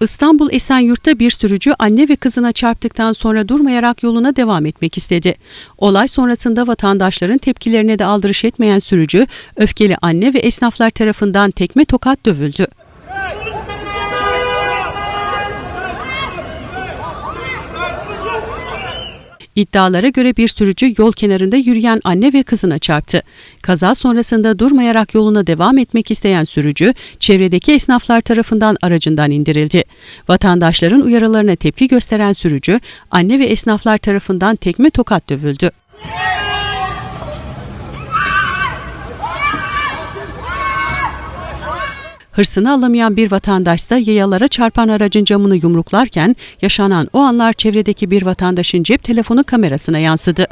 İstanbul Esenyurt'ta bir sürücü anne ve kızına çarptıktan sonra durmayarak yoluna devam etmek istedi. Olay sonrasında vatandaşların tepkilerine de aldırış etmeyen sürücü, öfkeli anne ve esnaflar tarafından tekme tokat dövüldü. İddialara göre bir sürücü yol kenarında yürüyen anne ve kızına çarptı. Kaza sonrasında durmayarak yoluna devam etmek isteyen sürücü, çevredeki esnaflar tarafından aracından indirildi. Vatandaşların uyarılarına tepki gösteren sürücü, anne ve esnaflar tarafından tekme tokat dövüldü. Hırsını alamayan bir vatandaşsa yayalara çarpan aracın camını yumruklarken yaşanan o anlar çevredeki bir vatandaşın cep telefonu kamerasına yansıdı.